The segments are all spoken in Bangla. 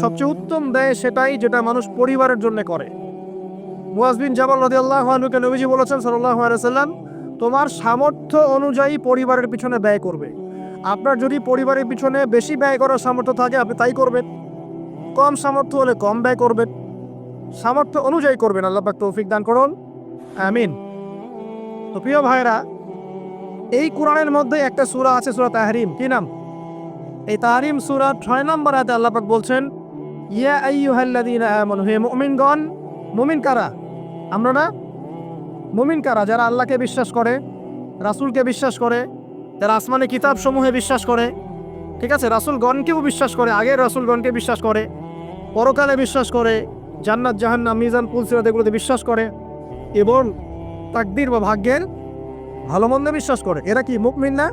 সবচেয়ে উত্তম দেয় সেটাই যেটা মানুষ পরিবারের জন্য করে। মুয়াজবিন জামাল রদি আল্লাহ আনুকে নবীজি বলেছেন সাল্লাহ সাল্লাম তোমার সামর্থ্য অনুযায়ী পরিবারের পিছনে ব্যয় করবে। আপনার যদি পরিবারের পিছনে বেশি ব্যয় করার সামর্থ্য থাকে, আপনি তাই করবেন। কম সামর্থ্য হলে কম ব্যয় করবেন। সামর্থ্য অনুযায়ী করবেন। আল্লাহ পাক তৌফিক দান করুন। আমিন। তো প্রিয় ভাইরা এই কোরআনের মধ্যে একটা সূরা আছে, সুরা তাহরিম। কি নাম? এই তাহরিম সূরা ছয় নম্বর আয়াতে আল্লাহ পাক বলছেন, ইয়া আইয়ুহাল্লাযীনা আমানু, হে মুমিনগণ, মুমিন কারা? আমরা না? মুমিন কারা যারা আল্লাহকে বিশ্বাস করে, রাসূলকে বিশ্বাস করে, যারা আসমানে কিতাব সমূহে বিশ্বাস করে? ঠিক আছে, রাসূলগণকেও বিশ্বাস করে, আগের রাসূলগণকে বিশ্বাস করে, পরকালে বিশ্বাস করে, জান্নাত, জাহান্নাম, মিজান পুলসিরাত এগুলোতে বিশ্বাস করে এবং তাকদির বা ভাগ্যের ভালো মন্দে বিশ্বাস করে। এরা কি মুকমিন না?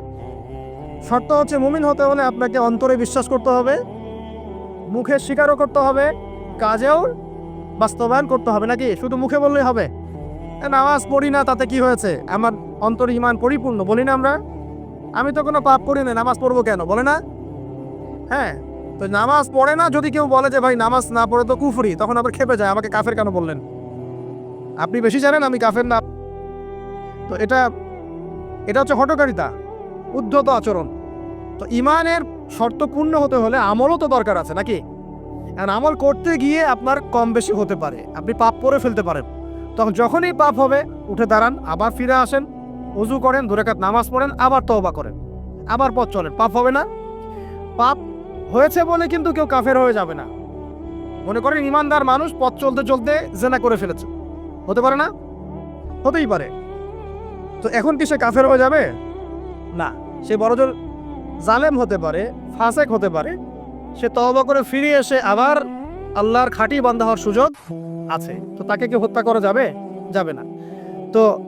শর্ত হচ্ছে মুমিন হতে হলে আপনাকে অন্তরে বিশ্বাস করতে হবে, মুখে স্বীকারও করতে হবে, কাজেও বাস্তবায়ন করতে হবে। নাকি? শুধু মুখে বললেই হবে। নামাজ পড়ি না, তাতে কি হয়েছে? আমার অন্তর ইমান পরিপূর্ণ, বলি না আমরা? আমি তো কোনো পাপ করি না, নামাজ পড়ব কেন? বলে না? হ্যাঁ তো নামাজ পড়ে না, যদি কেউ বলে যে, ভাই, নামাজ না পড়ে তো কুফরি তখন আবার খেপে যায়, আমাকে কাফের কেন বললেন? আপনি বেশি জানেন, আমি কাফের না। তো এটা এটা হচ্ছে হটকারিতা উদ্ধত আচরণ। তো ইমানের শর্ত পূর্ণ হতে হলে আমলও তো দরকার আছে, নাকি? আর আমল করতে গিয়ে আপনার কম বেশি হতে পারে। আপনি পাপ করে ফেলতে পারেন। তখন যখনই পাপ হবে, উঠে দাঁড়ান, আবার ফিরে আসেন, উজু করেন, দুরেকাত নামাজ পড়েন, আবার তওবা করেন। আবার পথ চলেন। পাপ হবে না। পাপ হয়েছে বলে কিন্তু কেউ কাফের হয়ে যাবে না। মনে করেন ইমানদার মানুষ পথ চলতে চলতে জেনা করে ফেলেছে। হতে পারে না? হতেই পারে। তো এখন কি সে কাফের হয়ে যাবে? না, সে বড়জোর জালেম হতে পারে, ফাসেক হতে পারে। সে তওবা করে ফিরে এসে আবার আল্লাহর খাঁটি বান্ধা হওয়ার সুযোগ আছে। তো তাকে কি হত্যা করা যাবে? যাবে না। তো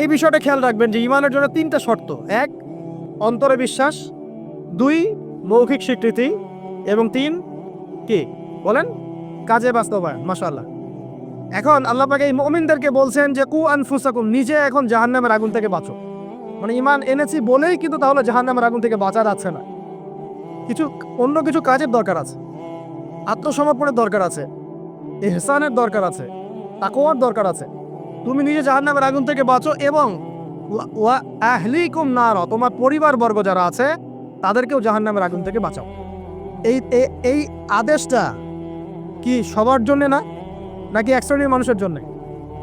এই বিষয়টা খেয়াল রাখবেন যে ইমানের জন্য তিনটা শর্ত। এক, অন্তরে বিশ্বাস। দুই, মৌখিক স্বীকৃতি। এবং তিন, কি? বলেন, কাজে বাস্তবায়ন, মাশাআল্লাহ। এখন আল্লাহ পাকে এই মুমিনদেরকে বলছেন যে, কু আনফুসাকুম, নিজে এখন জাহান্নামের আগুন থেকে বাঁচো। মানে ইমান এনেছি বলেই কিন্তু তাহলে জাহান্নামের আগুন থেকে বাঁচা যাচ্ছে না। কিছু, অন্য কিছু কাজের দরকার আছে। আত্মসমর্পণের দরকার আছে। এহসানের দরকার আছে। তাকওয়ার দরকার আছে। তুমি নিজে জাহান্নামের আগুন থেকে বাঁচো এবং আহলিকুম নার, তোমার পরিবার বর্গ যারা আছে, তাদেরকেও জাহান্নামের আগুন থেকে বাঁচাও। এই এই আদেশটা কি সবার জন্যে না? নাকি এক শ্রেণির মানুষের জন্যে?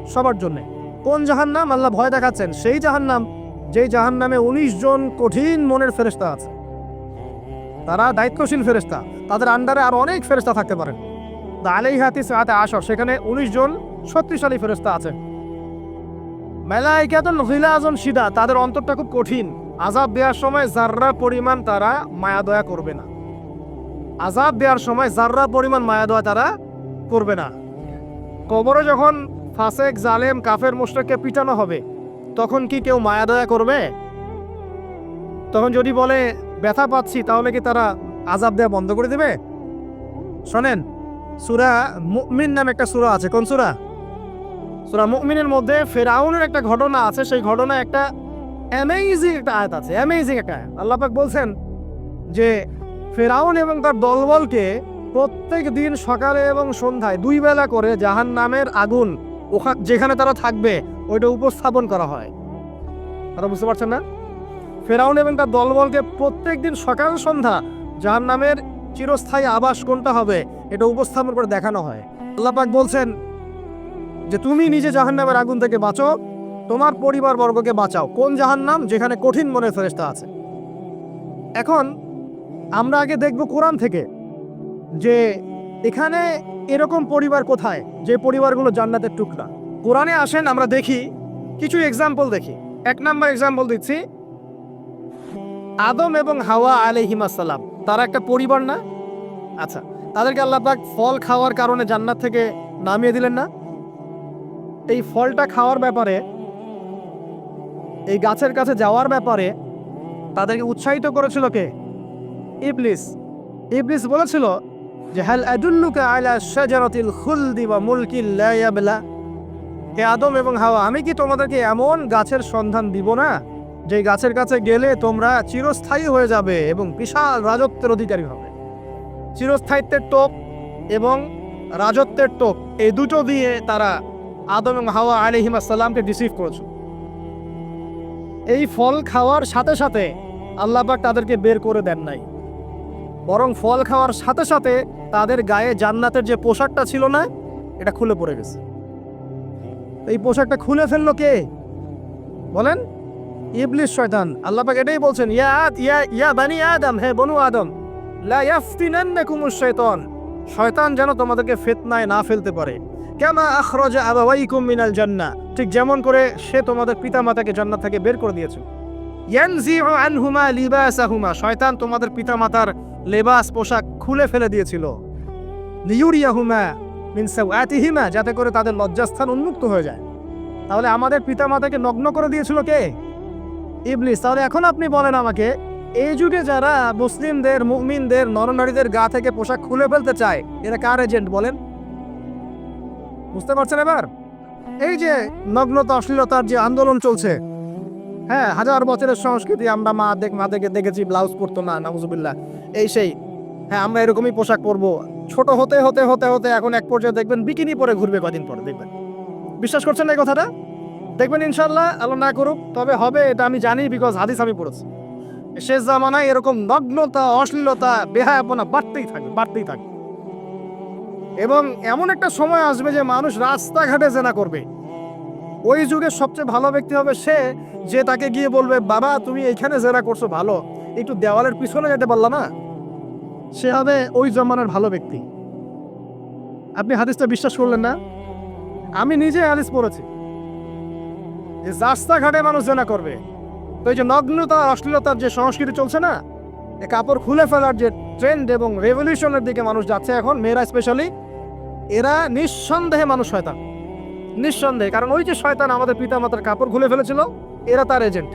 সবার জন্যে। কোন জাহান্নাম? আল্লাহ ভয় দেখাচ্ছেন। সেই জাহান্নাম যেই জাহান্নামে উনিশ জন কঠিন মনের ফেরেস্তা আছে। তারা দায়িত্বশীল ফেরেস্তা তাদের আন্ডারে আর অনেক ফেরেস্তা থাকতে পারেন। আলাই হাতি সাথে আসর সেখানে উনিশ জন শক্তিশালী ফেরেস্তা আছে। মেলাইকাতন হিলাজন সিদা তাদের অন্তরটা খুব কঠিন। আজাব দেওয়ার সময় জাররা পরিমাণ তারা মায়া দয়া করবে না। আজাব দেওয়ার সময় জাররা পরিমাণ মায়া দয়া তারা করবে না। কবরে যখন ফাসেক, জালেম, কাফের, মুশরিককে পিটানো হবে তখন কি কেউ মায়া দয়া করবে? তখন যদি বলে, ব্যথা পাচ্ছি তাহলে কি তারা আজাব দেওয়া বন্ধ করে দেবে? শোনেন, সুরা মুমিন নামে একটা সুরা আছে। কোন সুরা? সুরা মুমিনের মধ্যে ফেরাউনের একটা ঘটনা আছে। সেই ঘটনা একটা অ্যামেজিং একটা আয়াত আছে। অ্যামেজিং একটা আয়াত। আল্লাহ পাক বলছেন যে, ফেরাউন এবং তার দলবলকে প্রত্যেক দিন সকালে এবং সন্ধ্যায় দুই বেলা করে জাহান নামের আগুন ওখা যেখানে তারা থাকবে ওইটা উপস্থাপন করা হয়। তারা বুঝতে পারছেন না? ফেরাউন এবং তার দলবলকে প্রত্যেক দিন সকাল সন্ধ্যা জাহান নামের চিরস্থায়ী আবাস কোনটা হবে, এটা উপস্থাপন করে দেখানো হয়। আল্লাহ পাক বলছেন যে, তুমি নিজে জাহান্নামের আগুন থেকে বাঁচো, তোমার পরিবার বর্গকে বাঁচাও। কোন জাহান্নাম? যেখানে কঠিন মনের ফেরেস্তা আছে। এখন আমরা আগে দেখব কোরআন থেকে যে, এখানে এরকম পরিবার কোথায়, যে পরিবারগুলো জান্নাতের টুকরা। কোরআনে আসেন, আমরা দেখি। কিছু এক্সাম্পল দেখি। এক নাম্বার এক্সাম্পল দিচ্ছি। আদম এবং হাওয়া আলাইহিমাসাল্লাম তারা একটা পরিবার না? আচ্ছা তাদেরকে আল্লাহ পাক ফল খাওয়ার কারণে জান্নাত থেকে নামিয়ে দিলেন না? এই ফলটা খাওয়ার ব্যাপারে, এই গাছের কাছে যাওয়ার ব্যাপারে তাদেরকে উৎসাহিত করেছিল কে? ইবলিস। ইবলিস বলেছিল যে, হাল আদুল্লুকা আলা শাজারাতিল খুলদি ওয়া মুলকিল লা ইয়াবলা। হে আদম এবং হাওয়া, আমি কি তোমাদেরকে এমন গাছের সন্ধান দিব না? যে গাছের কাছে গেলে তোমরা চিরস্থায়ী হয়ে যাবে এবং বিশাল রাজত্বের অধিকারী হবে। চিরস্থায়িত্বের টোপ এবং রাজত্বের টোপ, এই দুটো দিয়ে তারা আদম এবং হাওয়া আলিহিম আসসালামকে রিসিভ করেছে। এই ফল খাওয়ার সাথে সাথে আল্লাপাক তাদেরকে বের করে দেন নাই। বরং ফল খাওয়ার সাথে সাথে তাদের গায়ে জান্নাতের যে পোশাকটা ছিল না, এটা খুলে পড়ে গেছে। এই পোশাকটা খুলে ফেলল কে? বলেন? ইবলিস শয়তান, আল্লাহ পাক এটাই বলছেন, ইয়া ইয়া ইয়া বানি আদম, হে বনু আদম, লা ইয়াফতিনান্নাকুমুশ শাইতান শয়তান যেন তোমাদেরকে ফিতনায় না ফেলতে পারে। কামা আখরাজা আবাওয়াইকুম মিনাল জান্নাহ ঠিক যেমন করে সে তোমাদের পিতামাতাকে জান্নাত থেকে বের করে দিয়েছে। ইয়ানজিউ আনহুমা লিবাসাহুমা, শয়তান তোমাদের পিতামাতার লেবাস পোশাক খুলে ফেলে দিয়েছিল। লিউরিয়াহুমা মিন সাওয়াতিহিমা যাতে করে তাদের লজ্জাস্থান উন্মুক্ত হয়ে যায়। তাহলে আমাদের পিতামাতাকে নগ্ন করে দিয়েছিল কে? ইবলিস। তাহলে এখন আপনি বলেন আমাকে, এই যুগে যারা মুসলিমদের, মুমিনদের, নরনারীদের গা থেকে পোশাক খুলে ফেলতে চায়, এরা কার এজেন্ট বলেন? বুঝতে পারছেন এবার? এই যে নগ্নতা, অশ্লীলতার যে আন্দোলন চলছে। হ্যাঁ হাজার বছরের সংস্কৃতি, আমরা মা দেখ মা দেখে দেখেছি, ব্লাউজ পরতো না নামুজুবিল্লাহ এই সেই হ্যাঁ আমরা এরকমই পোশাক পরবো। ছোট হতে হতে হতে হতে এখন এক পর্যায়ে দেখবেন বিকিনি পরে ঘুরবে কদিন পরে, দেখবেন। বিশ্বাস করছেন না এই কথাটা? দেখবেন ইনশাল্লাহ আল্লাহ না করুক, তবে হবে এটা আমি জানি বিকজ হাদিস আমি পড়েছি। শেষ জামানায় এরকম নগ্নতা, অশ্লীলতা, বেহায়াপনা বাড়তেই থাকবে বাড়তেই থাকবে। এবং এমন একটা সময় আসবে যে মানুষ রাস্তাঘাটে জেনা করবে। ওই যুগের সবচেয়ে ভালো ব্যক্তি হবে সে যে তাকে গিয়ে বলবে, বাবা, তুমি এইখানে জেনা করছ, ভালো। একটু দেওয়ালের পিছনে যেতে পারলা না? সে হবে ওই জমানার ভালো ব্যক্তি। আপনি হাদিসটা বিশ্বাস করলেন না? আমি নিজে হাদিস পড়েছি। যে রাস্তাঘাটে মানুষ জেনা করবে। তো এই যে নগ্নতা, অশ্লীলতার যে সংস্কৃতি চলছে না, এ কাপড় খুলে ফেলার যে ট্রেন্ড এবং রেভলিউশনের দিকে মানুষ যাচ্ছে এখন, মেয়েরা স্পেশালি এরা নিঃসন্দেহে মানুষ শয়তান। নিঃসন্দেহে। কারণ ওই যে শয়তান আমাদের পিতামাতার কাপড় খুলে ফেলেছিল, এরা তার এজেন্ট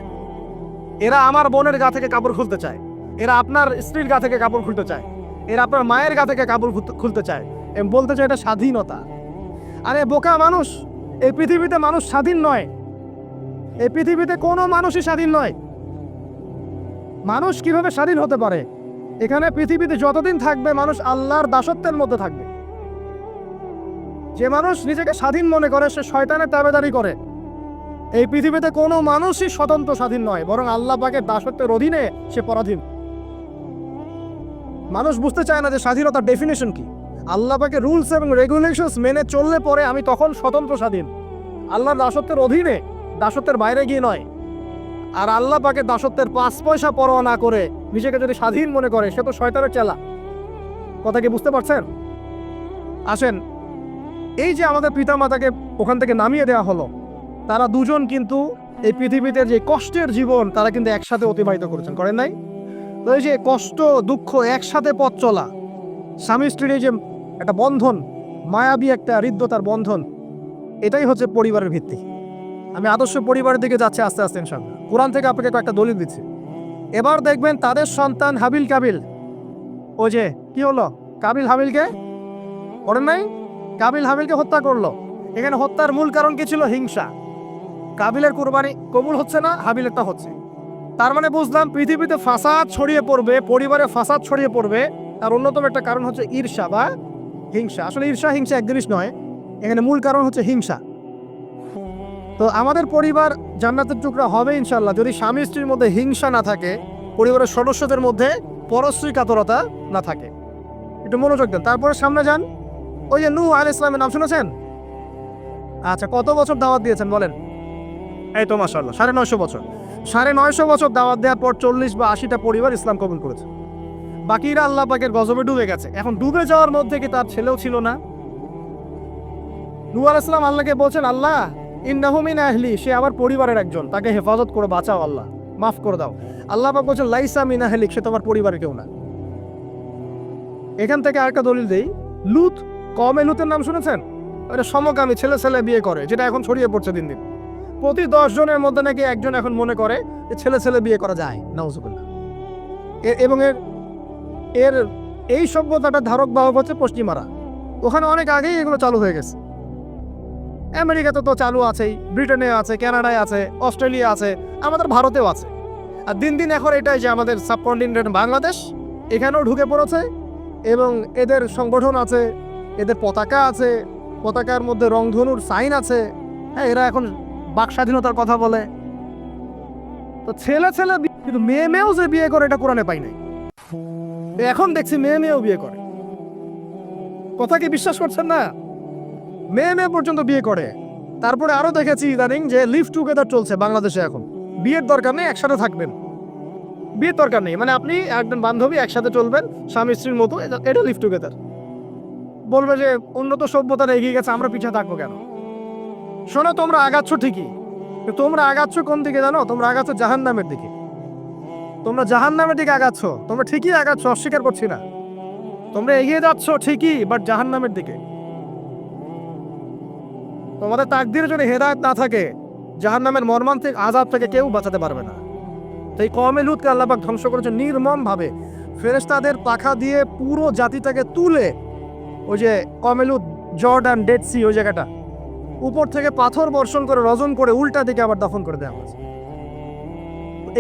এরা আমার বোনের গা থেকে কাপড় খুলতে চায়। এরা আপনার স্ত্রীর গা থেকে কাপড় খুলতে চায়। এরা আপনার মায়ের গা থেকে কাপড় খুলতে- চায়। এবং বলতে চায় এটা স্বাধীনতা। আরে বোকা মানুষ, এই পৃথিবীতে মানুষ স্বাধীন নয়। এই পৃথিবীতে কোনো মানুষই স্বাধীন নয়। মানুষ কীভাবে স্বাধীন হতে পারে? এখানে পৃথিবীতে যতদিন থাকবে, মানুষ আল্লাহর দাসত্বের মধ্যে থাকবে। যে মানুষ নিজেকে স্বাধীন মনে করে, সে শয়তানের তাবেদারি করে। এই পৃথিবীতে কোনো মানুষই স্বতন্ত্র স্বাধীন নয়, বরং আল্লাহ পাকের দাসত্বের অধীনে সে পরাধীন। মানুষ বুঝতে চায় না যে স্বাধীনতার ডেফিনেশন কি। আল্লাহ পাকে রুলস এবং রেগুলেশনস মেনে চললে পরে আমি তখন স্বতন্ত্র স্বাধীন। আল্লাহর দাসত্বের অধীনে দাসত্বের বাইরে গিয়ে নয়। আর আল্লাহ পাকে দাসত্বের পাঁচ পয়সা পরোয়া না করে নিজেকে যদি স্বাধীন মনে করে, সে তো শয়তানের চেলা। কথা কি বুঝতে পারছেন? আসেন, এই যে আমাদের পিতামাতাকে ওখান থেকে নামিয়ে দেওয়া হলো, তারা দুজন কিন্তু এই পৃথিবীতে যে কষ্টের জীবন, তারা কিন্তু একসাথে অতিবাহিত করেছেন, করেন নাই? এই যে কষ্ট, দুঃখ একসাথে পথ চলা। স্বামী স্ত্রীর যে একটা বন্ধন, মায়াবী একটা হৃদ্যতার বন্ধন, এটাই হচ্ছে পরিবারের ভিত্তি। আমি আদর্শ পরিবারের দিকে যাচ্ছি আস্তে আস্তে ইনশাল্লাহ কোরআন থেকে আপনাকে কয়েকটা দলিল দিচ্ছি। এবার দেখবেন তাদের সন্তান হাবিল কাবিল। ও যে, কি হলো? কাবিল হাবিলকে? করেন নাই? কাবিল হাবিলকে হত্যা করল। এখানে হত্যার মূল কারণ কি ছিল? হিংসা। কাবিলের কোরবানি কবুল হচ্ছে না, হাবিলেরটা হচ্ছে। তার মানে বুঝলাম পৃথিবীতে ফাসাদ ছড়িয়ে পড়বে পরিবারে ফাসাদ ছড়িয়ে পড়বে। তার অন্যতম একটা কারণ হচ্ছে ঈর্ষা বা হিংসা। আসলে ঈর্ষা হিংসা এক জিনিস নয় এখানে মূল কারণ হচ্ছে হিংসা। তো আমাদের পরিবার জান্নাতের টুকরা হবে ইনশাল্লাহ যদি স্বামী স্ত্রীর মধ্যে হিংসা না থাকে পরিবারের সদস্যদের মধ্যে পরশ্রী কাতরতা না থাকে। একটু মনোযোগ দেন। তারপরে সামনে যান। ওই যে নূহ আল ইসলামের নাম শুনেছেন? আচ্ছা কত বছর দাওয়াত দিয়েছেন বলেন? এই তো মাসাল্লাহ সাড়ে নয়শো বছর। সাড়ে নয়শো বছর দাওয়াত দেওয়ার পর চল্লিশ বা আশিটা পরিবার ইসলাম কবুল করেছে। বাকিরা আল্লাহ পাকের গজবে ডুবে গেছে। এখন ডুবে যাওয়ার মধ্যে কি তার ছেলেও ছিল না? নূ আল ইসলাম আল্লাহকে বলছেন, আল্লাহ ইন্নাহুমিন আহলি, সে আমার পরিবারের একজন। তাকে হেফাজত করে, বাঁচাও আল্লাহ, মাফ করে দাও। আল্লাহ পাক বলছেন, লাইসা মিন আহলিক, সে তোমার পরিবারের কেউ না। এখান থেকে আরেকটা দলিল দেই। লুত কমে লুতের নাম শুনেছেন? এটা সমকামী ছেলে ছেলে বিয়ে করে, যেটা এখন ছড়িয়ে পড়ছে দিন দিন। প্রতি দশ জনের মধ্যে নাকি একজন এখন মনে করে যে ছেলে ছেলে বিয়ে করা যায়। নাউজুবিল্লাহ। এবং এর এর এই সভ্যতাটা ধারক বাহক হচ্ছে পশ্চিমারা। ওখানে অনেক আগেই এগুলো চালু হয়ে গেছে। আমেরিকাতে তো চালু আছেই, ব্রিটেনে আছে কানাডায় আছে, অস্ট্রেলিয়া আছে, আমাদের ভারতেও আছে। আর দিন দিন এখন এটাই যে আমাদের সাবকন্টিনেন্ট বাংলাদেশ, এখানেও ঢুকে পড়েছে এবং এদের সংগঠন আছে, এদের পতাকা আছে, পতাকার মধ্যে রংধনুর সাইন আছে। হ্যাঁ এরা এখন বাক স্বাধীনতার কথা বলে। তো ছেলে ছেলে কিন্তু মেয়ে মেয়েও যে বিয়ে করে, এটা কোরআনে পাই নাই। এখন দেখছি মেয়ে মেয়েও বিয়ে করে। কথা কি বিশ্বাস করছেন না? মেয়ে মেয়ে পর্যন্ত বিয়ে করে। তারপরে আরও দেখেছি ইদানিং যে লিভ টুগেদার চলছে বাংলাদেশে এখন। বিয়ের দরকার নেই, একসাথে থাকবেন। বিয়ের দরকার নেই। মানে আপনি একজন বান্ধবী, একসাথে চলবেন, স্বামী স্ত্রীর মতো, এটা- লিভ টুগেদার বলবে যে, উন্নত সভ্যতা এগিয়ে গেছে, আমরা পিছিয়ে থাকব কেন? শোনো, তোমরা আগাচ্ছ ঠিকই। তোমরা আগাচ্ছ কোন দিকে জানো? তোমরা আগাচ্ছ জাহান নামের দিকে। তোমরা জাহান নামের দিকে আগাচ্ছ। তোমরা ঠিকই আগাচ্ছ, অস্বীকার করছি না। তোমরা এগিয়ে যাচ্ছ ঠিকই বাট জাহান নামের দিকে। তোমাদের তাকদিরে যদি হেদায়ত না থাকে জাহান নামের মর্মান্তিক আজাব থেকে কেউ বাঁচাতে পারবে না। তাই কমে লুতকে আল্লাপাক ধ্বংস করেছে নির্মম ভাবে ফেরেস্তাদের পাখা দিয়ে পুরো জাতিটাকে তুলে, ওই যে কমেলুত জর্ডান, ডেড সি, ওই জায়গাটা। উপর থেকে পাথর বর্ষণ করে রজন করে উল্টা দিকে আবার দফন করে দেওয়া হয়েছে।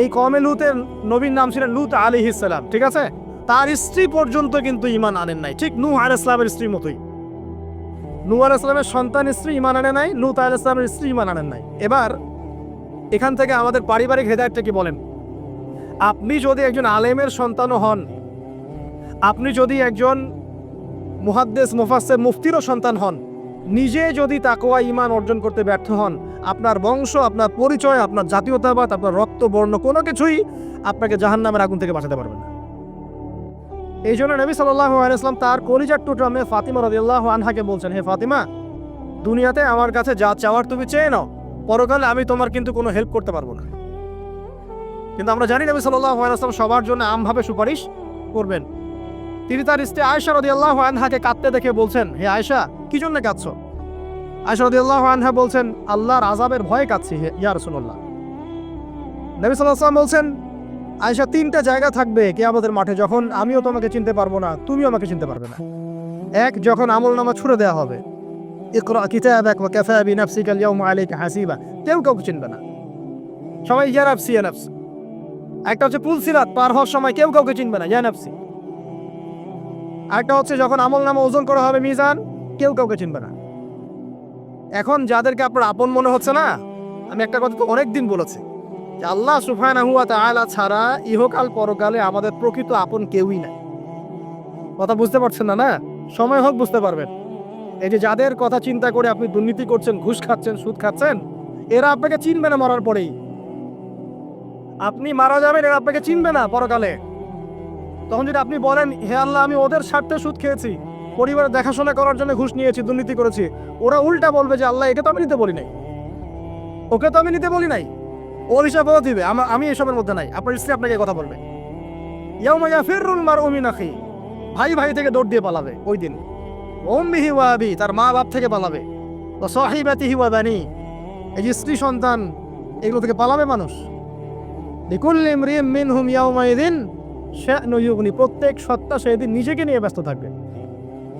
এই কমে লুতের নবীর নাম ছিলেন লুত আলী ইসলাম ঠিক আছে? তার স্ত্রী পর্যন্ত কিন্তু ইমান আনেন নাই। ঠিক নু আল ইসলামের স্ত্রীর মতোই। নু আল ইসলামের সন্তান স্ত্রী ইমান আনে নাই, লুত আল ইসলামের স্ত্রী ইমান আনেন নাই। এবার এখান থেকে আমাদের পারিবারিক হেদায়তটা কি বলেন? আপনি যদি একজন আলেমের সন্তানও হন, আপনি যদি একজন মুহাদ্দেস, মুফাসসির, মুফতিরও সন্তান হন নিজে যদি তাকোয়া ইমান অর্জন করতে ব্যর্থ হন, আপনার বংশ, আপনার পরিচয়, আপনার জাতীয়তাবাদ, আপনার রক্ত, বর্ণ, কোনো কিছুই আপনাকে জাহান্নামের আগুন থেকে বাঁচাতে পারবে না। এই জন্য নবী ইসলাম তার কলিজার মেয়ে ফাতিমা রাদিয়াল্লাহু আনহাকে বলছেন, হে ফাতিমা, দুনিয়াতে আমার কাছে যা চাওয়ার তুমি চেয়ে নাও। পরকালে আমি তোমার কিন্তু কোনো হেল্প করতে পারব না। কিন্তু আমরা জানি নবী আলাইহি সবার জন্য আমভাবে সুপারিশ করবেন। তিনি তার স্ত্রী আয়েশা রাদিয়াল্লাহু আনহাকে কাঁদতে দেখে বলছেন, হে আয়েশা কি জন্য কাঁদছো? আয়েশা রাদিয়াল্লাহু আনহা বলছেন, আল্লাহর আযাবের ভয়ে কাঁদছি ইয়া রাসূলুল্লাহ। নবী ওয়াসাল্লাম বলছেন, আয়েশা, তিনটা জায়গা থাকবে কিয়ামতের মাঠে যখন আমিও তোমাকে চিনতে পারব না, তুমিও আমাকে চিনতে পারবে না। এক, যখন আমল নামা ছুড়ে দেওয়া হবে। একটা হচ্ছে যখন আমল নামা ওজন করা হবে মিজান কেউ কাউকে চিনবে না। এখন যাদেরকে আপনার আপন মনে হচ্ছে না, আমি একটা কথা তো অনেক দিন বলেছি যে আল্লাহ সুফায়নাহু ওয়া তাআলা ছাড়া ইহকাল পরকালে আমাদের প্রকৃত আপন কেউই নাই। কথা বুঝতে পারছেন না না? সময় হোক, বুঝতে পারবেন। এই যে যাদের কথা চিন্তা করে আপনি দুর্নীতি করছেন, ঘুষ খাচ্ছেন, সুদ খাচ্ছেন, এরা আপনাকে চিনবে না মরার পরেই। আপনি মারা যাবেন, এরা আপনাকে চিনবে না পরকালে। তখন যদি আপনি বলেন, হে আল্লাহ, আমি ওদের স্বার্থে সুদ খেয়েছি। পরিবারের দেখাশোনা করার জন্য ঘুষ নিয়েছি, দুর্নীতি করেছি। ওরা উল্টা বলবে যে, আল্লাহ এটা তো আমি নিতে বলি নাই। ওকে তো আমি নিতে বলি নাই। ওর হিসাবেও দিবে। আমা- আমি এসবের মধ্যে নাই। আপনার স্ত্রী আপনাকে কথা বলবে। ইয়াউমা ইয়াফিরুল মারউ মিন আখি। ভাই ভাই থেকে দৌড় দিয়ে পালাবে ওই দিন। উম্মিহি ওয়া আবি, তার মা বাপ থেকে পালাবে। ওয়া সাহিবাতিহি ওয়া বানি। এই যে স্ত্রী সন্তান, এগুলো থেকে পালাবে মানুষ। লিকুল্লি ইমরিম মিনহুম ইয়াউমাইদিন শানু ইউগনি প্রত্যেক সত্তা সেদিন নিজেকে নিয়ে ব্যস্ত থাকবে।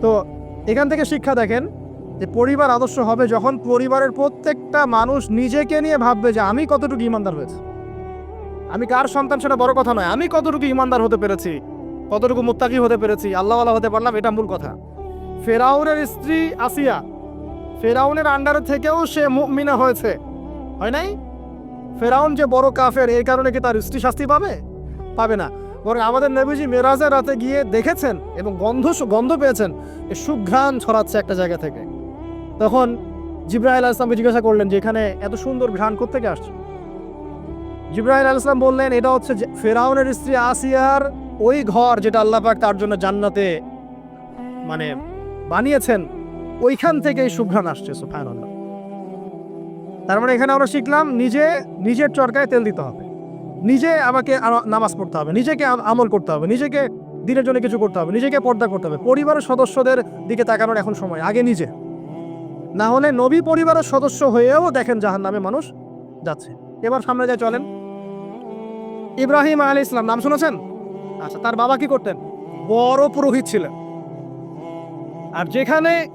তো এখান থেকে শিক্ষা দেখেন যে পরিবার আদর্শ হবে যখন পরিবারের প্রত্যেকটা মানুষ নিজেকে নিয়ে ভাববে যে আমি কতটুকু ইমানদার হয়েছে। আমি কার সন্তান সেটা বড় কথা নয়, আমি কতটুকু ইমানদার হতে পেরেছি, কতটুকু মুত্তাকি হতে পেরেছি, আল্লাহওয়ালা হতে পারলাম, এটা মূল কথা। ফেরাউনের স্ত্রী আসিয়া ফেরাউনের আন্ডারে থেকেও সে মুমিনা হয়েছে। হয় নাই? ফেরাউন যে বড় কাফের এই কারণে কি তার স্ত্রী শাস্তি পাবে? পাবে না। বরং আমাদের নবীজি মেরাজের রাতে গিয়ে দেখেছেন এবং গন্ধ গন্ধ পেয়েছেন এ সুঘ্রাণ ছড়াচ্ছে একটা জায়গা থেকে। তখন জিব্রাহিল আসলামকে জিজ্ঞাসা করলেন যে, এখানে এত সুন্দর ঘ্রাণ কোথেকে আসছে? জিব্রাহিল আল ইসলাম বললেন, এটা হচ্ছে ফেরাউনের স্ত্রী আসিয়ার ওই ঘর যেটা আল্লাহ পাক তার জন্য জান্নাতে মানে বানিয়েছেন। ওইখান থেকে এই সুঘ্রাণ আসছে সুফায়নাল্লাহ তার মানে এখানে আমরা শিখলাম, নিজে, নিজের চরকায় তেল দিতে হবে। নিজে আমাকে নামাজ পড়তে হবে, নিজেকে আম- আমল করতে হবে, নিজেকে দিনের জন্য কিছু করতে হবে, নিজেকে পর্দা করতে হবে। পরিবারের সদস্যদের দিকে তাকানোর এখন সময়, আগে নিজে। না হলে নবী পরিবারের সদস্য হয়েও দেখেন জাহান নামে মানুষ যাচ্ছে। এবার সামনে যায় চলেন। ইব্রাহিম আলী ইসলাম নাম শুনেছেন? আচ্ছা তার বাবা কি করতেন? বড় পুরোহিত ছিলেন। আর যেখানে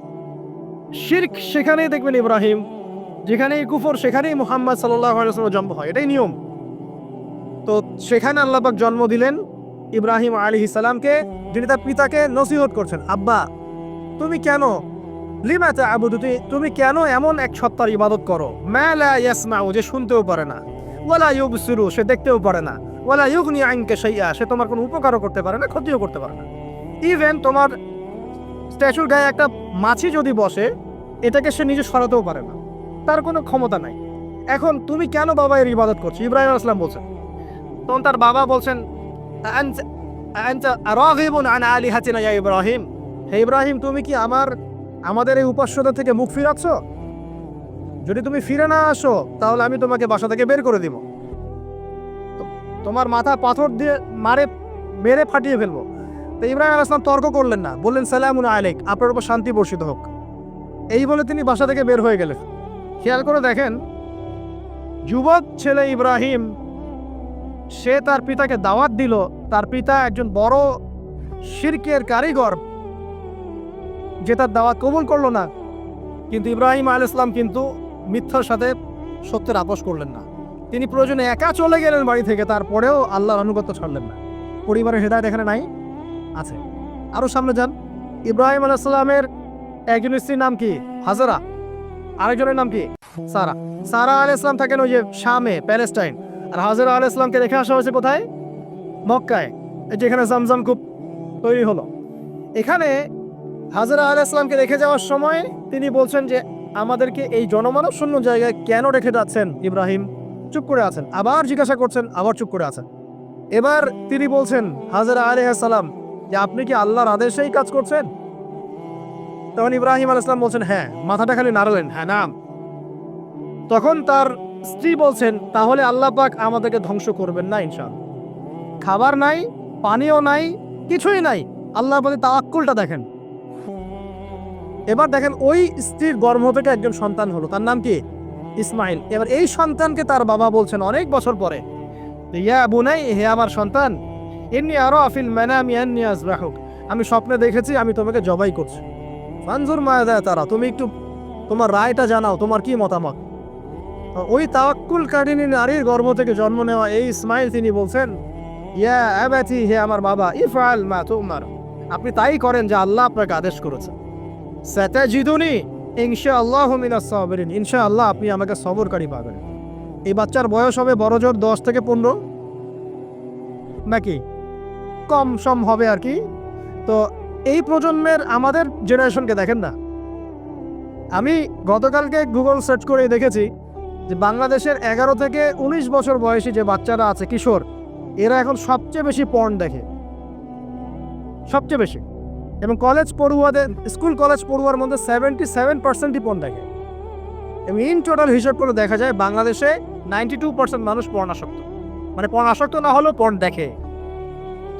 শির্ক, সেখানেই দেখবেন ইব্রাহিম, যেখানেই কুফর, সেখানেই মুহাম্মদ সাল্লাহ জন্ম হয়। এটাই নিয়ম। তো সেখানে আল্লাপাক জন্ম দিলেন ইব্রাহিম আলী ইসালামকে যিনি তার পিতাকে নসিহত করছেন। আব্বা, তুমি কেন? লিমাতে আবুদুতি তুমি কেন এমন এক সত্তার ইবাদত করো? মেলা ইয়াসমাউ, যে শুনতেও পারে না। ওয়ালা ইউবসিরু, সে দেখতেও পারে না। ওয়ালা ইউগনি আইনকে সাইয়া সে তোমার কোনো উপকারও করতে পারে না, ক্ষতিও করতে পারে না। ইভেন তোমার স্ট্যাচুর গায়ে একটা মাছি যদি বসে, এটাকে সে নিজে সরাতেও পারে না। তার কোনো ক্ষমতা নাই। এখন তুমি কেন বাবা এর ইবাদত করছ? ইব্রাহিম আসলাম বলছেন তখন তার বাবা বলছেন "আনতা- আনতা রাগিবুন আন আলিহাতিনা ইয়া ইব্রাহিম? হে ইব্রাহিম, তুমি কি আমার, আমাদের এই উপাস্যতা থেকে মুখ ফিরাচ্ছ? যদি তুমি ফিরে না আসো, তাহলে আমি তোমাকে বাসা থেকে বের করে দিব। তোমার মাথা পাথর দিয়ে মারে, মেরে ফাটিয়ে ফেলব। তো ইব্রাহিম সালাম তর্ক করলেন না। বললেন, সালামুন আলাইক, আপনার উপর শান্তি বর্ষিত হোক। এই বলে তিনি বাসা থেকে বের হয়ে গেলেন। খেয়াল করে দেখেন, যুবক ছেলে ইব্রাহিম সে তার পিতাকে দাওয়াত দিল। তার পিতা একজন বড় শিরকের কারিগর, যে তার দাওয়াত কবুল করল না। কিন্তু ইব্রাহিম আল ইসলাম কিন্তু মিথ্যার সাথে সত্যের আপোষ করলেন না। তিনি প্রয়োজনে একা চলে গেলেন বাড়ি থেকে, তারপরেও আল্লাহর আনুগত্য ছাড়লেন না। পরিবারের হেদায়ত এখানে নাই, আছে। আরও সামনে যান। ইব্রাহিম আলাইসাল্লামের একজন স্ত্রীর নাম কি? হাজারা। আরেকজনের নাম কি? সারা। সারা আল ইসলাম থাকেন ওই যে শামে, প্যালেস্টাইন। আর হাজারা আল ইসলামকে রেখে আসা হয়েছে কোথায়? মক্কায়। এই যেখানে জামজাম কূপ তৈরি হলো। এখানে হাজারা আল ইসলামকে রেখে যাওয়ার সময় তিনি বলছেন যে, আমাদেরকে এই জনমানব শূন্য জায়গায় কেন রেখে যাচ্ছেন, ইব্রাহিম? চুপ করে আছেন। আবার জিজ্ঞাসা করছেন, আবার চুপ করে আছেন। এবার তিনি বলছেন, হাজারা সালাম যে আপনি কি আল্লাহর আদেশেই কাজ করছেন? তখন ইব্রাহিম আল ইসলাম বলছেন হ্যাঁ মাথাটা খালি নাড়লেন। হ্যাঁ নাম। তখন তার স্ত্রী বলছেন, তাহলে আল্লাহ পাক আমাদেরকে ধ্বংস করবেন না ইনশাল খাবার নাই, পানিও নাই, কিছুই নাই। আল্লাহ প্রতি তাওয়াক্কুলটা দেখেন। এবার দেখেন, ওই স্ত্রীর গর্ভ থেকে একজন সন্তান হলো। তার নাম কি? ইসমাইল। এবার এই সন্তানকে তার বাবা বলছেন অনেক বছর পরে ইয়া বুনাই, হে আমার সন্তান এমনি আরও আফিল ম্যানামি আন্নি আজবাহুক আমি স্বপ্নে দেখেছি, আমি তোমাকে জবাই করছি। ফানজুর মায়া দেয় তারা, তুমি একটু তোমার রায়টা জানাও, তোমার কি মতামত? ওই তাওয়াক্কুল কারিনী নারীর গর্ভ থেকে জন্ম নেওয়া এই ইসমাইল তিনি বলছেন, ইয়া আবাতি, হে আমার বাবা, ইফআল মা তুমার। আপনি তাই করেন যে আল্লাহ আপনাকে আদেশ করেছেন সাতাজিদুনি ইনশাআল্লাহ মিনাস সাবিরিন। ইনশাআল্লাহ আপনি আমাকে সবরকারী পাবেন। এই বাচ্চার বয়স হবে বড় জোর দশ থেকে পনেরো। নাকি? কম সম হবে আর কি। তো এই প্রজন্মের আমাদের জেনারেশনকে দেখেন না। আমি গতকালকে গুগল সার্চ করে দেখেছি যে বাংলাদেশের এগারো থেকে উনিশ বছর বয়সী যে বাচ্চারা আছে, কিশোর, এরা এখন সবচেয়ে বেশি পর্ন দেখে। সবচেয়ে বেশি। এবং কলেজ পড়ুয়াদের স্কুল কলেজ পড়ুয়ার মধ্যে সেভেন্টি সেভেন পার্সেন্টই পর্ন দেখে। এবং ইন টোটাল হিসাব করে দেখা যায়, বাংলাদেশে নাইনটি টু পার্সেন্ট মানুষ পর্ন আসক্ত। মানে পর্ন আসক্ত না হলেও পর্ন দেখে।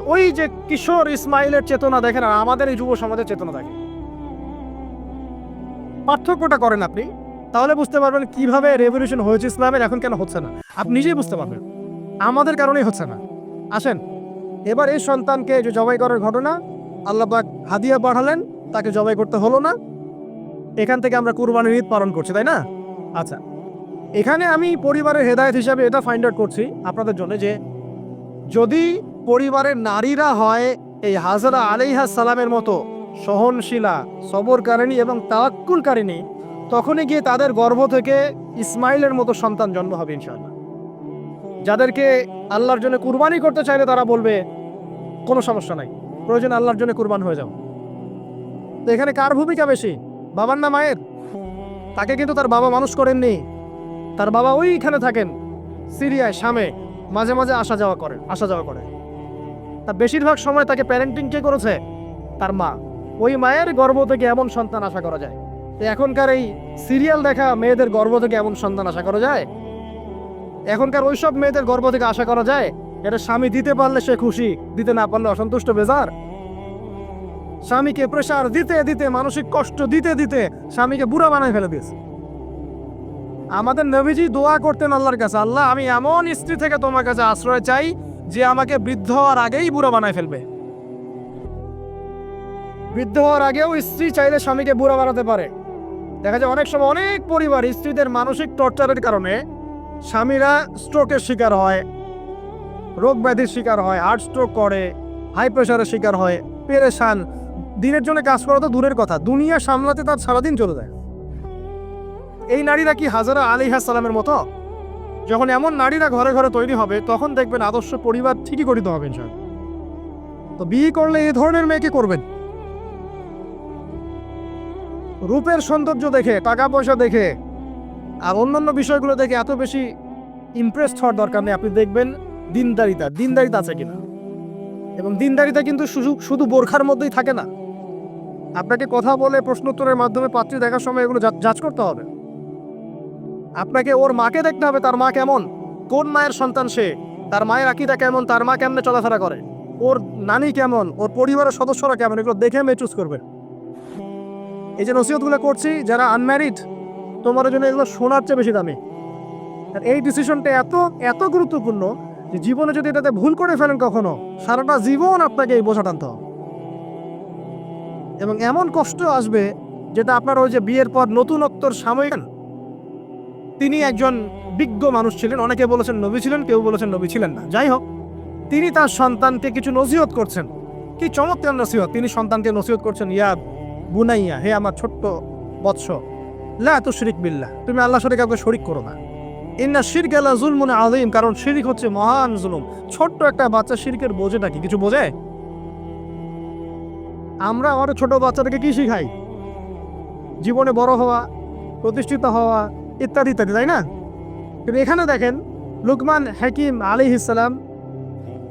ওই যে কিশোর ইসমাইলের চেতনা দেখেন, আর আমাদের এই যুব সমাজের চেতনা দেখে পার্থক্যটা করেন আপনি। তাহলে বুঝতে পারবেন কীভাবে রেভলিউশন হয়েছে ইসলামের এখন কেন হচ্ছে না। আপনি নিজেই বুঝতে পারবেন। আমাদের কারণেই হচ্ছে না। আসেন, এবার এই সন্তানকে যে জবাই করার ঘটনা আল্লাপাক হাদিয়া বাড়ালেন তাকে জবাই করতে হলো না। এখান থেকে আমরা কুরবানির ঈদ পালন করছি, তাই না? আচ্ছা এখানে আমি পরিবারের হেদায়েত হিসাবে এটা ফাইন্ড আউট করছি আপনাদের জন্য যে, যদি পরিবারের নারীরা হয় এই হাজারা আলাইহা সালামের মতো সহনশীলা, সবরকারিণী এবং তাওয়াক্কুলকারিণী তখনই গিয়ে তাদের গর্ভ থেকে ইসমাইলের মতো সন্তান জন্ম হবে ইনশাআল্লাহ। যাদেরকে আল্লাহর জন্য কুরবানি করতে চাইলে তারা বলবে, কোনো সমস্যা নাই, প্রয়োজন আল্লাহর জন্য কুরবান হয়ে যাও। তো এখানে কার ভূমিকা বেশি? বাবার না মায়ের? তাকে কিন্তু তার বাবা মানুষ করেননি। তার বাবা ওইখানে থাকেন, সিরিয়ায়, শামে, মাঝে মাঝে আসা যাওয়া করেন আসা যাওয়া করে। তা বেশিরভাগ সময় তাকে প্যারেন্টিং কে করেছে? তার মা। ওই মায়ের গর্ভ থেকে এমন সন্তান আশা করা যায়। তো এখনকার এই সিরিয়াল দেখা মেয়েদের গর্ব থেকে এমন সন্তান আশা করা যায়? এখনকার ওইসব মেয়েদের গর্ভ থেকে আশা করা যায়, এটা স্বামী দিতে পারলে সে খুশি, দিতে না পারলে অসন্তুষ্ট, বেজার। স্বামীকে প্রেশার দিতে দিতে, মানসিক কষ্ট দিতে দিতে স্বামীকে বুড়া বানায় ফেলে দিয়েছে। আমাদের নবীজি দোয়া করতেন আল্লাহর কাছে, আল্লাহ, আমি এমন স্ত্রী থেকে তোমার কাছে আশ্রয় চাই যে আমাকে বৃদ্ধ হওয়ার আগেই বুড়া বানায় ফেলবে। বৃদ্ধ হওয়ার আগেও স্ত্রী চাইলে স্বামীকে বুড়া বানাতে পারে। দেখা যায় অনেক সময় অনেক পরিবার স্ত্রীদের মানসিক টর্চারের কারণে স্বামীরা স্ট্রোকের শিকার হয়, রোগ ব্যাধির শিকার হয় হার্ট স্ট্রোক করে হাই প্রেশারের শিকার হয়, পেরেশান। দিনের জন্য কাজ করা তো দূরের কথা, দুনিয়া সামলাতে তার সারাদিন চলে যায়। এই নারীরা কি হাজারা আলী সালামের মতো? যখন এমন নারীরা ঘরে ঘরে তৈরি হবে, তখন দেখবেন আদর্শ পরিবার ঠিকই গঠিত হবে তো বিয়ে করলে এই ধরনের মেয়েকে করবেন? রূপের সৌন্দর্য দেখে টাকা পয়সা দেখে, আর অন্যান্য বিষয়গুলো দেখে এত বেশি ইমপ্রেসড হওয়ার দরকার নেই। আপনি দেখবেন দিনদারিতা দিনদারিতা আছে কিনা। এবং দিনদারিতা কিন্তু শুধু বোরখার মধ্যেই থাকে না। আপনাকে কথা বলে প্রশ্নোত্তরের মাধ্যমে পাত্রী দেখার সময় এগুলো যাচ করতে হবে। আপনাকে ওর মাকে দেখতে হবে, তার মা কেমন? কোন মায়ের সন্তান সে? তার মায়ের আকিদা কেমন? তার মা কেমনে চলাফেরা করে? ওর নানি কেমন? ওর পরিবারের সদস্যরা কেমন? এগুলো দেখে মেয়ে চুজ করবেন। এই যে নসিহতগুলো করছি, যারা আনম্যারিড তোমার জন্য এগুলো শোনার চেয়ে বেশি দামি। আর এই ডিসিশনটা এত এত গুরুত্বপূর্ণ যে জীবনে যদি এটাতে ভুল করে ফেলেন কখনো, সারাটা জীবন আপনাকে এই বোঝা টানতে হবে। এবং এমন কষ্ট আসবে যেটা আপনার ওই যে বিয়ের পর নতুনত্বর সাময়িক তিনি একজন বিজ্ঞ মানুষ ছিলেন, অনেকে বলেছেন নবী ছিলেন, কেউ বলেছেন নবী ছিলেন না। যাই হোক, তিনি তার সন্তানকে কিছু নসিহত করছেন। কি চমৎকার নসিহত, তিনি সন্তানকে নসিহত করছেন ইয়া বুনাইয়া, হে আমার ছোট্ট বৎস, লা তো শিরিক বিল্লাহ, তুমি আল্লাহ সাথে কাউকে শরিক করো না। ইন্না শিরক আলা জুলমুন আযীম, কারণ শিরিক হচ্ছে মহান জুলুম। ছোট্ট একটা বাচ্চা শিরকের বোঝেটা কি কিছু বোঝে? আমরা আমার ছোট বাচ্চাদেরকে কি শিখাই? জীবনে বড় হওয়া, প্রতিষ্ঠিত হওয়া, ইত্যাদি ইত্যাদি, তাই না? কিন্তু এখানে দেখেন, লুকমান হাকিম আলী ইসলাম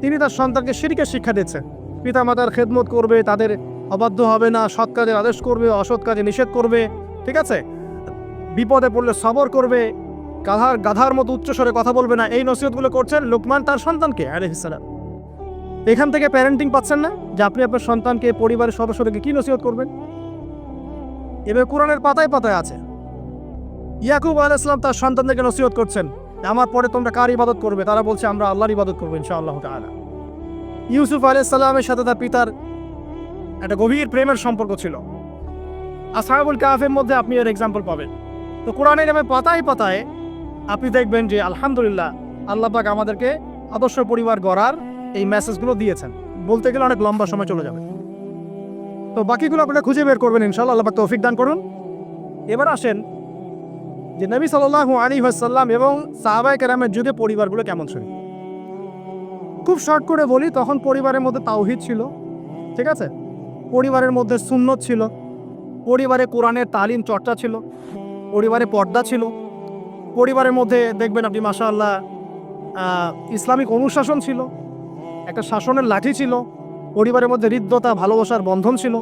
তিনি তার সন্তানকে শিরিকের শিক্ষা দিচ্ছেন পিতা মাতার খেদমত করবে, তাদের অবাধ্য হবে না, সৎ কাজের আদেশ করবে, অসৎ কাজে নিষেধ করবে, ঠিক আছে? বিপদে পড়লে সবর করবে, গাধার গাধার মতো উচ্চস্বরে কথা বলবে না, এই নসিহতগুলো করছেন লোকমান তার সন্তানকে আলহিসাল্লাম এখান থেকে প্যারেন্টিং পাচ্ছেন না, যে আপনি আপনার সন্তানকে, পরিবারের সদস্যদেরকে কি নসিহত করবেন? এবার কোরআনের পাতায় পাতায় আছে, ইয়াকুব আলাইসলাম তার সন্তানদেরকে নসিহত করছেন, আমার পরে তোমরা কার ইবাদত করবে? তারা বলছে, আমরা আল্লাহর ইবাদত করব, ইনশাআল্লাহ তাআলা। ইউসুফ আলাইসাল্লামের সাথে তার পিতার একটা গভীর প্রেমের সম্পর্ক ছিল। আসহাবুল কাফের মধ্যে আপনি এর এক্সাম্পল পাবেন। তো কোরআনের নামে পাতায় পাতায় আপনি দেখবেন যে, আলহামদুলিল্লাহ, আল্লাহ পাক আমাদেরকে আদর্শ পরিবার গড়ার এই মেসেজগুলো দিয়েছেন। বলতে গেলে অনেক লম্বা সময় চলে যাবে। তো বাকিগুলো আপনারা খুঁজে বের করবেন ইনশাল্লাহ আল্লাহ পাক তৌফিক দান করুন। এবার আসেন যে, নবী সাল্লাল্লাহু আলাইহি ওয়াসাল্লাম এবং সাহাবায়ে কেরামের যুগে পরিবারগুলো কেমন ছিল? খুব শর্ট করে বলি, তখন পরিবারের মধ্যে তাওহিদ ছিল। ঠিক আছে? পরিবারের মধ্যে সুন্নত ছিল। পরিবারে কোরআনের তালিম চর্চা ছিল। পরিবারে পর্দা ছিল। পরিবারের মধ্যে দেখবেন আপনি মাশাআল্লাহ আহ, ইসলামিক অনুশাসন ছিল। একটা শাসনের লাঠি ছিল। পরিবারের মধ্যে হৃদ্যতা ভালোবাসার বন্ধন ছিল।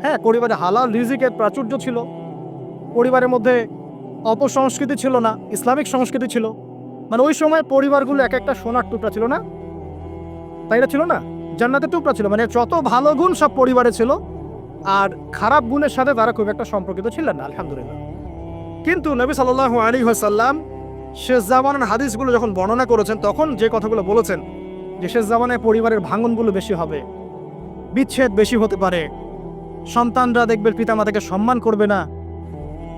হ্যাঁ পরিবারে হালাল রিজিকের প্রাচুর্য ছিল। পরিবারের মধ্যে অপসংস্কৃতি ছিল না ইসলামিক সংস্কৃতি ছিল। মানে ওই সময় পরিবারগুলো এক একটা সোনার টুকরা ছিল না? তাই না ছিল না? জান্নাতের টুকরা ছিল মানে যত ভালো গুণ সব পরিবারে ছিল, আর খারাপ গুণের সাথে তারা খুব একটা সম্পর্কিত ছিলেন না, আলহামদুলিল্লাহ। কিন্তু নবী সাল্লাল্লাহু আলী সাল্লাম শেষ জামানের হাদিসগুলো যখন বর্ণনা করেছেন, তখন যে কথাগুলো বলেছেন, যে শেষ জামানায় পরিবারের ভাঙনগুলো বেশি হবে, বিচ্ছেদ বেশি হতে পারে, সন্তানরা দেখবে পিতামাতাকে সম্মান করবে না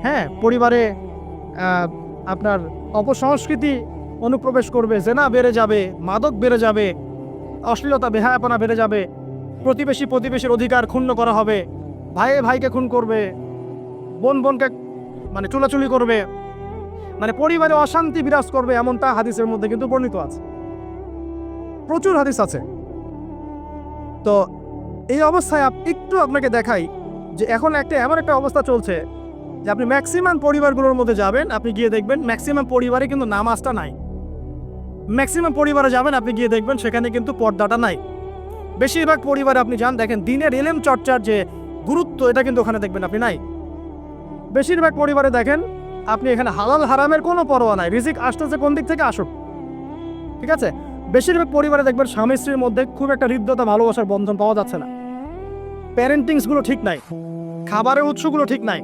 হ্যাঁ পরিবারে আপনার অপসংস্কৃতি অনুপ্রবেশ করবে, জেনা বেড়ে যাবে, মাদক বেড়ে যাবে অশ্লীলতা, বেহায়াপনা বেড়ে যাবে। প্রতিবেশী প্রতিবেশীর অধিকার ক্ষুণ্ণ করা হবে। ভাইয়ে ভাইকে খুন করবে। বোন বোনকে মানে চুলাচুলি করবে। মানে পরিবারে অশান্তি বিরাজ করবে এমন তা হাদিসের মধ্যে কিন্তু বর্ণিত আছে। প্রচুর হাদিস আছে। তো এই অবস্থায় একটু আপনাকে দেখাই যে এখন একটা, এমন একটা অবস্থা চলছে যে আপনি ম্যাক্সিমাম পরিবারগুলোর মধ্যে যাবেন, আপনি গিয়ে দেখবেন ম্যাক্সিমাম পরিবারে কিন্তু নামাজটা নাই। ম্যাক্সিমাম পরিবারে যাবেন, আপনি গিয়ে দেখবেন সেখানে কিন্তু পর্দাটা নাই। বেশিরভাগ পরিবারে আপনি যান, দেখেন দিনের এলেম চর্চার যে গুরুত্ব, এটা কিন্তু ওখানে দেখবেন আপনি নাই। বেশিরভাগ পরিবারে দেখেন, আপনি এখানে হালাল হারামের কোনো পরোয়া নাই। রিজিক আসতেছে কোন দিক থেকে? আসুক। ঠিক আছে? বেশিরভাগ পরিবারে দেখবেন স্বামী স্ত্রীর মধ্যে খুব একটা হৃদ্যতা, ভালোবাসার বন্ধন পাওয়া যাচ্ছে না। প্যারেন্টিংসগুলো ঠিক নাই। খাবারের উৎসগুলো ঠিক নাই।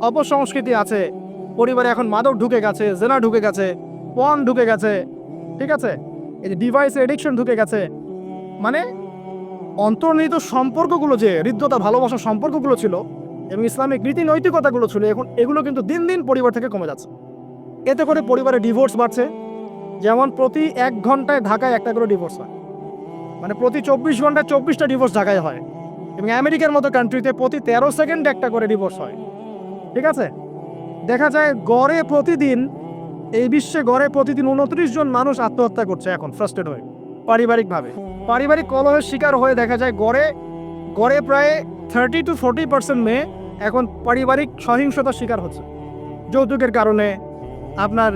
অপসংস্কৃতি আছে। পরিবারে এখন মাদক ঢুকে গেছে, জেনা ঢুকে গেছে পন ঢুকে গেছে। ঠিক আছে? এই যে ডিভাইস এডিকশন ঢুকে গেছে। মানে অন্তর্নিহিত সম্পর্কগুলো যে হৃদ্যতা ভালোবাসার সম্পর্কগুলো ছিল এবং ইসলামিক রীতি, নৈতিকতাগুলো ছিল, এখন এগুলো কিন্তু দিন দিন পরিবার থেকে কমে যাচ্ছে। এতে করে পরিবারে ডিভোর্স বাড়ছে। যেমন প্রতি এক ঘন্টায় ঢাকায় একটা করে ডিভোর্স হয়। মানে প্রতি চব্বিশ ঘন্টায় চব্বিশটা ডিভোর্স ঢাকায় হয়। এবং আমেরিকার মতো কান্ট্রিতে প্রতি তেরো সেকেন্ডে একটা করে ডিভোর্স হয়। ঠিক আছে? দেখা যায় গড়ে প্রতিদিন এই বিশ্বে গড়ে প্রতিদিন উনত্রিশ জন মানুষ আত্মহত্যা করছে এখন ফ্রাস্ট্রেট হয়ে। পারিবারিকভাবে। পারিবারিক কলহের শিকার হয়ে দেখা যায় গড়ে গড়ে প্রায় থার্টি টু ফোর্টি পার্সেন্ট মেয়ে এখন পারিবারিক সহিংসতার শিকার হচ্ছে। যৌতুকের কারণে, আপনার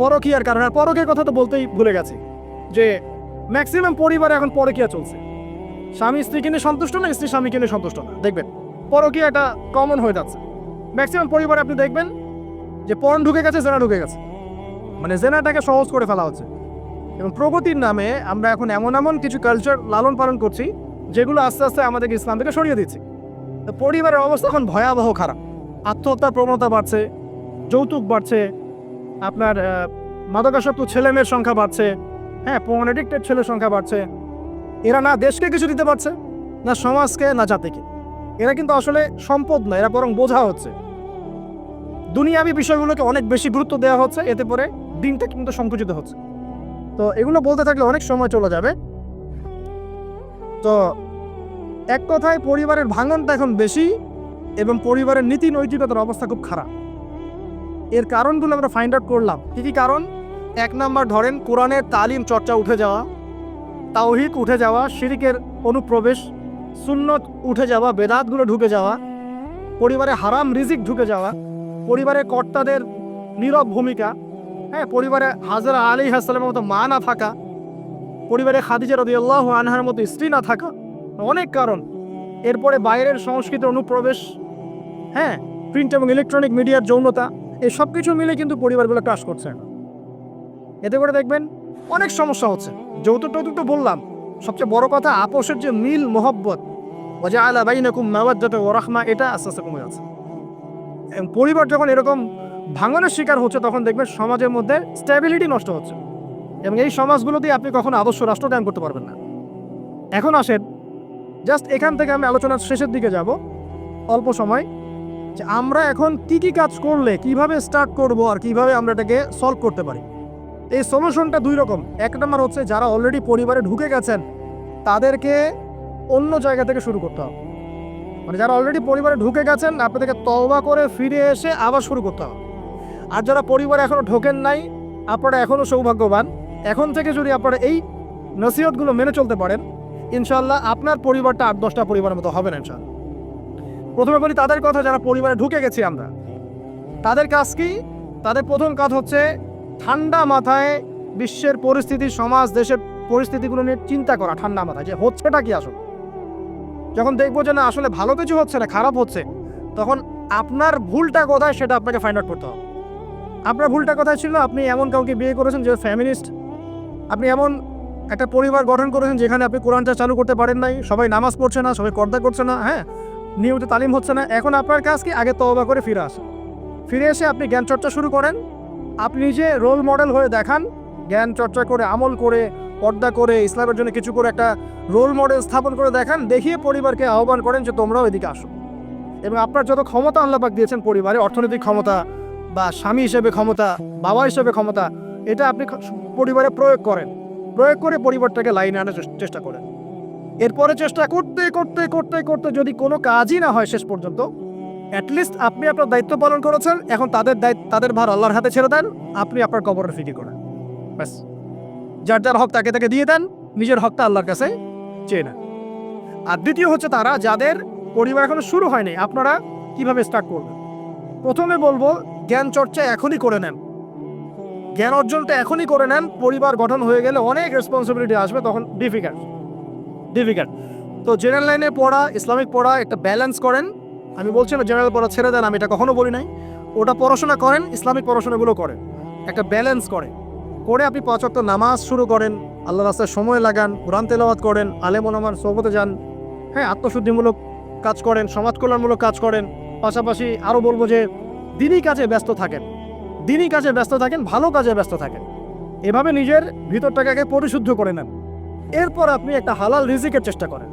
পরকীয়ার কারণে, আর পরকীয়ার কথা তো বলতেই ভুলে গেছি যে ম্যাক্সিমাম পরিবারে এখন পরকীয়া চলছে। স্বামী স্ত্রী কিনে সন্তুষ্ট না, স্ত্রী স্বামী কিনে সন্তুষ্ট না? দেখবেন, পরকীয়া এটা কমন হয়ে যাচ্ছে। ম্যাক্সিমাম পরিবারে আপনি দেখবেন যে পণ ঢুকে গেছে জেনা ঢুকে গেছে। মানে জেনাটাকে সহজ করে ফেলা হচ্ছে। এবং প্রগতির নামে আমরা এখন এমন এমন কিছু কালচার লালন পালন করছি, যেগুলো আস্তে আস্তে আমাদেরকে ইসলাম থেকে সরিয়ে দিচ্ছে। পরিবারের অবস্থা এখন ভয়াবহ খারাপ। আত্মহত্যার প্রবণতা বাড়ছে, যৌতুক বাড়ছে, আপনার মাদকাসক্ত ছেলে মেয়ের সংখ্যা বাড়ছে হ্যাঁ পোন এডিক্টেড ছেলের সংখ্যা বাড়ছে। এরা না দেশকে কিছু দিতে পারছে, না সমাজকে, না জাতিকে। এরা কিন্তু আসলে সম্পদ না, এরা বরং বোঝা হচ্ছে। দুনিয়াবি বিষয়গুলোকে অনেক বেশি গুরুত্ব দেওয়া হচ্ছে, এতে করে দিনটা কিন্তু সংকুচিত হচ্ছে। তো এগুলো বলতে থাকলে অনেক সময় চলে যাবে। তো এক কথায় পরিবারের ভাঙনটা এখন বেশি এবং পরিবারের নীতি নৈতিকতার অবস্থা খুব খারাপ। এর কারণগুলো আমরা ফাইন্ড আউট করলাম। কী কী কারণ? এক নাম্বার ধরেন কোরআনের তালিম চর্চা উঠে যাওয়া তাওহিক উঠে যাওয়া, শিরিকের অনুপ্রবেশ, সুন্নত উঠে যাওয়া, বেদাতগুলো ঢুকে যাওয়া, পরিবারে হারাম রিজিক ঢুকে যাওয়া, পরিবারের কর্তাদের নীরব ভূমিকা হ্যাঁ পরিবারে হাজরা আলী হাসলামের মতো মা না থাকা, পরিবারে খাদিজা রদিয়াল্লাহ আনহার মতো স্ত্রী না থাকা অনেক কারণ। এরপরে বাইরের সংস্কৃতির অনুপ্রবেশ হ্যাঁ প্রিন্ট এবং ইলেকট্রনিক মিডিয়ার যৌনতা, এই সব কিছু মিলে কিন্তু পরিবারগুলো ক্রাশ করছে। এখন। এতে করে দেখবেন অনেক সমস্যা হচ্ছে। যৌতুক টৌতুক তো বললাম, সবচেয়ে বড় কথা আপোষের যে মিল, মোহব্বত ওজা আলা বাইনাকুম মাওয়াজ্জাত ওয়া রাহমা, এটা আস্তে আস্তে কমে যাচ্ছে। এবং পরিবার যখন এরকম ভাঙনের শিকার হচ্ছে, তখন দেখবেন সমাজের মধ্যে স্ট্যাবিলিটি নষ্ট হচ্ছে। এবং এই সমাজগুলোতে আপনি কখনো আদর্শ রাষ্ট্র ধ্যান করতে পারবেন না। এখন আসেন জাস্ট এখান থেকে আমি আলোচনার শেষের দিকে যাব। অল্প সময়। যে আমরা এখন কি কি কাজ করলে, কীভাবে স্টার্ট করব আর কীভাবে আমরা এটাকে সলভ করতে পারি? এই সলিউশনটা দুই রকম। এক নম্বর হচ্ছে, যারা অলরেডি পরিবারে ঢুকে গেছেন, তাদেরকে অন্য জায়গা থেকে শুরু করতে হবে। মানে যারা অলরেডি পরিবারে ঢুকে গেছেন, আপনাদেরকে তওবা করে ফিরে এসে আবার শুরু করতে হবে। আর যারা পরিবারে এখনও ঢোকেন নাই, আপনারা এখনও সৌভাগ্যবান। এখন থেকে যদি আপনারা এই নসিহতগুলো মেনে চলতে পারেন ইনশাল্লাহ আপনার পরিবারটা আট দশটা পরিবারের মতো হবে না ইনশাল্লাহ প্রথমে বলি তাদের কথা, যারা পরিবারে ঢুকে গেছি আমরা, তাদের কাজ কি? তাদের প্রথম কাজ হচ্ছে ঠান্ডা মাথায় বিশ্বের পরিস্থিতি, সমাজ, দেশের পরিস্থিতিগুলো নিয়ে চিন্তা করা, ঠান্ডা মাথায়, যে হচ্ছেটা কি আসলে? যখন দেখব যে না, আসলে ভালো কিছু হচ্ছে না, খারাপ হচ্ছে, তখন আপনার ভুলটা কোথায় সেটা আপনাকে ফাইন্ড আউট করতে হবে। আপনার ভুলটা কথা ছিল? আপনি এমন কাউকে বিয়ে করেছেন যে ফ্যামিলিস্ট? আপনি এমন একটা পরিবার গঠন করেছেন যেখানে আপনি কোরআনটা চালু করতে পারেন নাই, সবাই নামাজ পড়ছে না, সবাই কর্দা করছে না হ্যাঁ? নিয়মিত তালিম হচ্ছে না। এখন আপনার কাজ কি? আগে তওবা করে ফিরে আসেন ফিরে এসে আপনি জ্ঞান চর্চা শুরু করেন। আপনি নিজে রোল মডেল হয়ে দেখান। জ্ঞান চর্চা করে, আমল করে, পর্দা করে, ইসলামের জন্য কিছু করে একটা রোল মডেল স্থাপন করে দেখান। দেখিয়ে পরিবারকে আহ্বান করেন যে তোমরাও এদিকে আসো। এবং আপনার যত ক্ষমতা আল্লাপাক দিয়েছেন পরিবারে, অর্থনৈতিক ক্ষমতা বা স্বামী হিসেবে ক্ষমতা, বাবা হিসেবে ক্ষমতা, এটা আপনি পরিবারে প্রয়োগ করেন। প্রয়োগ করে পরিবারটাকে লাইনে আনার চেষ্টা করেন। এরপরে চেষ্টা করতে করতে করতে করতে যদি কোনো কাজই না হয় শেষ পর্যন্ত অ্যাটলিস্ট আপনি আপনার দায়িত্ব পালন করেছেন, এখন তাদের দায়িত্ব তাদের ভার আল্লাহর হাতে ছেড়ে দেন, আপনি আপনার কবরের ফিটি করেন। ব্যাস। যার যার হক তাকে তাকে দিয়ে দেন, নিজের হকটা আল্লাহর কাছে চেয়ে নেন। আর দ্বিতীয় হচ্ছে তারা, যাদের পরিবার এখনও শুরু হয়নি, আপনারা কীভাবে স্টার্ট করবেন? প্রথমে বলব জ্ঞান চর্চা এখনই করে নেন। জ্ঞান অর্জনটা এখনই করে নেন। পরিবার গঠন হয়ে গেলে অনেক রেসপন্সিবিলিটি আসবে, তখন ডিফিকাল্ট ডিফিকাল্ট তো জেনারেল লাইনে পড়া, ইসলামিক পড়া একটা ব্যালেন্স করেন। আমি বলছি না জেনারেল পড়া ছেড়ে দেন, আমি এটা কখনো বলি নাই। ওটা পড়াশোনা করেন, ইসলামিক পড়াশোনাগুলো করেন। একটা ব্যালেন্স করে করে আপনি পাঁচ ওয়াক্ত নামাজ শুরু করেন আল্লাহ রাস্তায় সময় লাগান, কোরআন তেলাওয়াত করেন, আলেম ওলামার সোহবতে যান। হ্যাঁ আত্মশুদ্ধিমূলক কাজ করেন, সমাজ কল্যাণমূলক কাজ করেন। পাশাপাশি আরও বলব যে দিনই কাজে ব্যস্ত থাকেন। দিনই কাজে ব্যস্ত থাকেন, ভালো কাজে ব্যস্ত থাকেন। এভাবে নিজের ভিতরটাকে পরিশুদ্ধ করে নেন। এরপর আপনি একটা হালাল রিজিকের চেষ্টা করেন।